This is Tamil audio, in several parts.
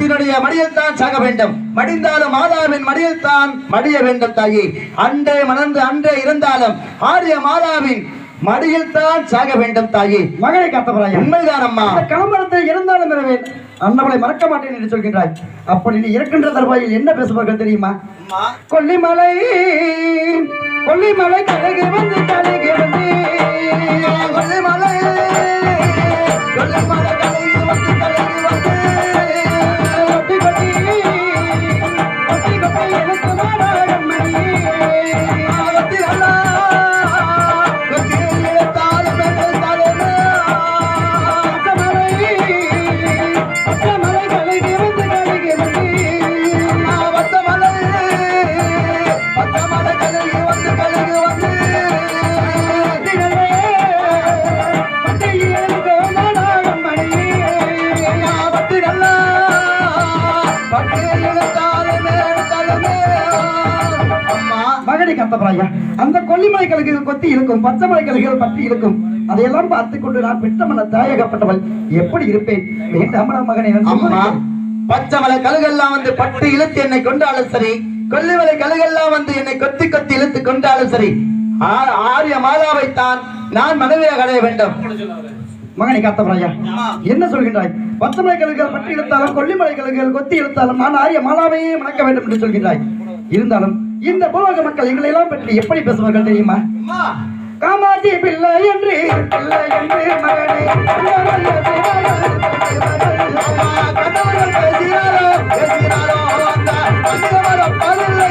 மாட்டினுடைய மடியில் தான் சாக வேண்டும். மடிந்தாலும் மாதாவின் மடியில் தான் மடிய வேண்டும் தாயே. அன்றே மணந்து அன்றே இருந்தாலும் ஆரிய மாதாவின் மடியில் தான் சாக வேண்டும் தாயே. மகனை காத்தவராயா உண்மைதான் அம்மா. அந்த கலம்பரத்தை இருந்தாலும் பெறவேன் அன்னவளை மறக்க மாட்டேன் என்று சொல்கின்றாய். அப்படி நீ இருக்கின்ற தருவாயில் என்ன பேசுவார்கள் தெரியுமா? கொல்லிமலை கொல்லிமலை கழகு வந்து கழகு வந்து. மகடி கத்தப்பராயா அந்த கொல்லிமலை கழுகுகள் கொத்தி இருக்கும் பச்சைமலை கழுகுகள் பற்றி இருக்கும். அதையெல்லாம் பார்த்து கொண்டு நான் பெற்றமன தாயகப்பட்டவள். எப்படி இருப்பேன்? வேண்டாமல மகனை நான் அம்மா சொல்லுகிறேன். பச்சைமலை கழுகெல்லாம் வந்து பட்டு இழுத்து என்னை கொண்டாலும் சரி கொல்லிமலை கழுகெல்லாம் வந்து என்னை கொத்தி கொத்தி இழுத்து கொண்டாலும் சரி ஆரிய மாதாவைத்தான் நான் மனைவியாக அடைய வேண்டும். மகனை காத்தவராயா என்ன சொல்கின்றாய்? பச்சைமலை கழுகுகள் பற்றி இழுத்தாலும் கொல்லிமலை கழுகுகள் கொத்தி இழுத்தாலும் நான் ஆரிய மாலாவையே மணக்க வேண்டும் என்று சொல்கின்றாய். இருந்தாலும் இந்த பூலோக மக்கள் எங்களை எல்லாம் பற்றி எப்படி பேசுவார்கள் தெரியுமா? காமாட்சி பிள்ளை என்று பிள்ளை என்று மகனே. கண்டவர்கள் பேசினாரோ? பேசினாரோ? அந்த மனிதவரம் பதில்லை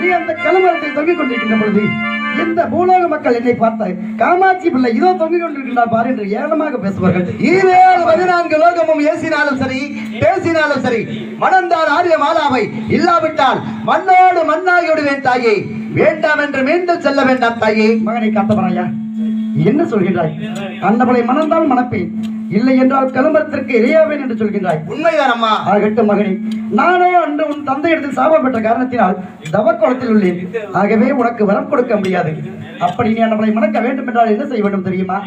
நீ அந்த கலமரத்தை தொங்கிக் கொண்டிருக்கின்ற பொழுது இந்த பூலோக மக்கள் என்னை பார்த்தாய் காமாட்சி பிள்ளை இதோ தொங்கிக் கொண்டிருக்கின்றார் பார் என்று ஏளமாக பேசுவார்கள். ஈரேழு பதினான்கு லோகமும் ஏசினாலும் சரி பேசினாலும் சரி மணந்தார் ஆரிய மாலாவை இல்லாவிட்டால் மண்ணோடு மண்ணாகி விடுவேன் தாயே. வேண்டாம் என்று மீண்டும் செல்ல வேண்டாம் தாயே. மகனை காத்தவராயா? என்ன சொல்கின்றாய்? அன்னவளை மணந்தால் மணப்பேன். இல்லை என்றால் கலமரத்திற்கு இரையாவேன் என்று சொல்கின்றாய். உண்மைதான் அம்மா ஆகட்டும் மகனே நானோ அன்று உன் தந்தையிடத்தில் சாபம் பெற்ற காரணத்தினால் தவக்கோலத்தில் உள்ளேன். ஆகவே உனக்கு வரம் கொடுக்க முடியாது. அப்படி நீ அன்னவளை மணக்க வேண்டும் என்றால் என்ன செய்ய வேண்டும் தெரியுமா?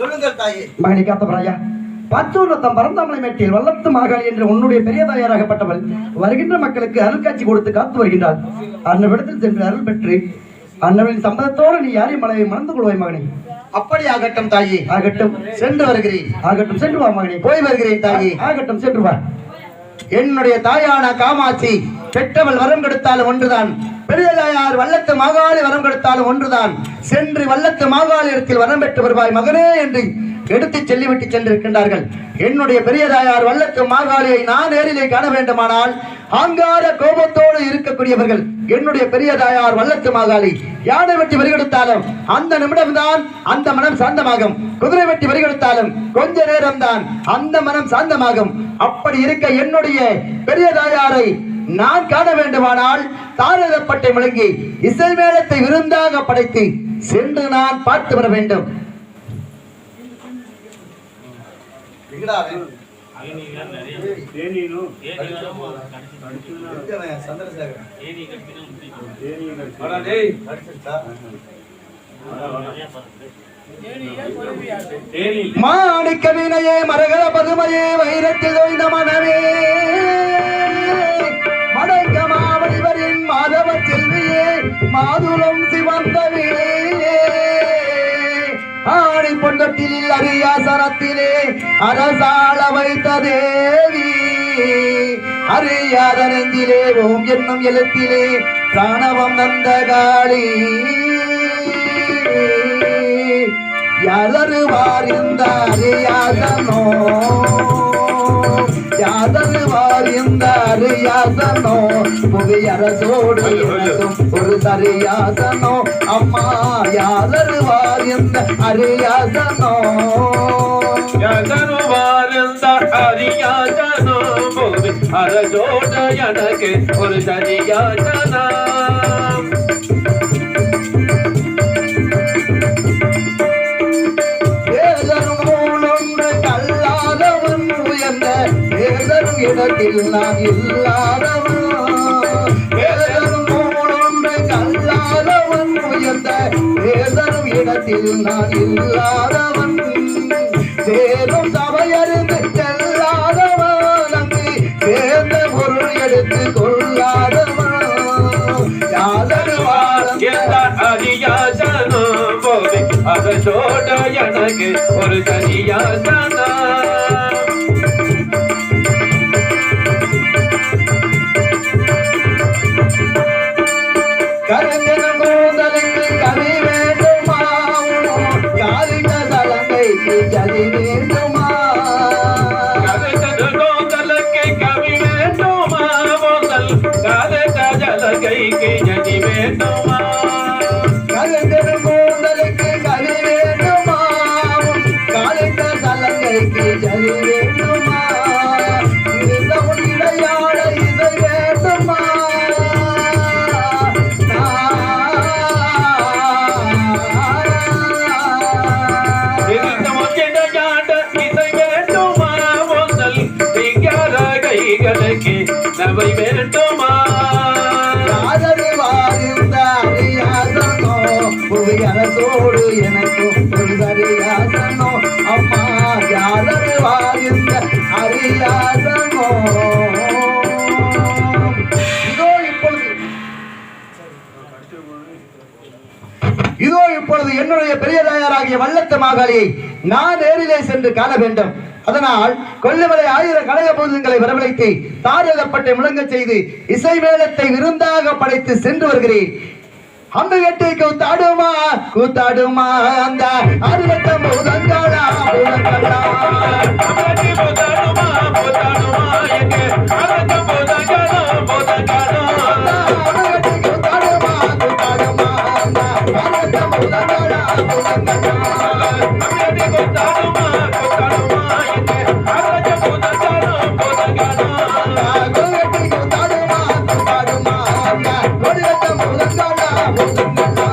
சொல்லுங்கள் தாயே. மகனை காத்தவராயா பச்சூர் ரத்தம் பரந்தாமலை மேட்டில் வல்லத்து மாகாளி என்று உன்னுடைய பெரிய தாயாராகப்பட்டவள் வருகின்ற மக்களுக்கு அருள் காட்சி கொடுத்து காத்து வருகின்றாள். அன்னவிடத்தில் சென்று அருள் பெற்று அன்னவளின் சம்மதத்தோடு நீ யாரையும் மலையை மணந்து கொள்வாய் மகனே. அப்படி ஆகட்டும் தாயே. ஆகட்டும். சென்று வருகிறேன். ஆகட்டும். சென்று வா மகனே. போய் வருகிறேன் தாயே. ஆகட்டும். சென்று வா. என்னுடைய தாயான காமாட்சி பெற்றவள் வரம் கொடுத்தாலும் ஒன்றுதான். பெரிய தாயார் வல்லத்து மாகாளி வரம் கொடுத்தாலும் ஒன்றுதான். சென்று வல்லத்து மாகாளி இடத்தில் வரம் பெற்று வருவாய் மகனே என்று எடுத்து செல்லிவிட்டு சென்றிருக்கின்றார்கள். என்னுடைய பெரிய தாயார் வல்லத்து மாகாளியை நான் நேரிலே காண வேண்டுமானால் ஆங்கார கோபத்தோடு இருக்கக்கூடியவர்கள் என்னுடைய பெரிய தாயார் வல்லத்து மாகாளி யானை வெட்டி வரிகொடுத்தாலும் அந்த நிமிடம்தான் அந்த மனம் சாந்தமாகும். குதிரை வெட்டி வரிகொடுத்தாலும் கொஞ்ச நேரம்தான் அந்த மனம் சாந்தமாகும். அப்படி இருக்க என்னுடைய பெரிய தாயாரை நான் காண வேண்டுமானால் தாரதப்பட்டை முழங்கி இசை மேளத்தை விருந்தாக படைத்து சென்று நான் பார்த்து வர வேண்டும். மாணிக்க வினையே மரகர பதுமையே வைரத்தில் ஓய்ந்த மனமே மடங்க மாவடிவரின் மாதவ செல்வியே மாது ஆணி பொன்னட்டிலில் அரியாசனத்திலே அரசாள வைத்த தேவி. அறியாத நெஞ்சிலே ஓம் என்னும் எழுத்திலே பிராணவம் நந்த காளி. யாதருவார் இந்த அரியாசனோ? அரியாசனோ புவியரசோடு ஒரு சரியாசனோ அம்மா யாதருவார் இந்த அரியாசனோ யகனுவாருந்த ஹரியாஜனோ போது அரஜோட எனக்கு ஒரு சரியாஜனா இடத்தில் நான் இல்லாதவன். வேதனும் மூடொன்று கல்லாதவன். உயர்ந்த வேதனும் இடத்தில் நான் இல்லாதவன். வேதம் சபையறிந்து செல்லாதவன் அங்கு சேர்ந்த பொருள் எடுத்து கொள்ளாதவன். அதோட எனக்கு ஒரு சரியாசனம் Yeah. தோடு எனக்கு ஒரு சரியாசனோ அம்மா யாதரு வாழ்ந்த அரியாசனோ இதோ இப்பொழுது இதோ இப்பொழுது என்னுடைய பெரிய தாயாராகிய வல்லத்த மாகாளியை நான் நேரிலே சென்று காண வேண்டும். அதனால் கொல்லிமலை ஆயிரம் கலைய பூதங்களை வரவழைத்து தாரகப்பட்டை முழங்க செய்து இசை மேளத்தை விருந்தாக படைத்து சென்று வருகிறேன். அம்பு கட்டி கூத்தாடுமா கூத்தாடுமா அந்த அருவத்தம் முதங்கடா முதங்கடா கூத்தாடுமா கூத்தாடுமா எங்கே? அருவத்தம் முதங்கடா முதங்கடா I'm ¡Vamos!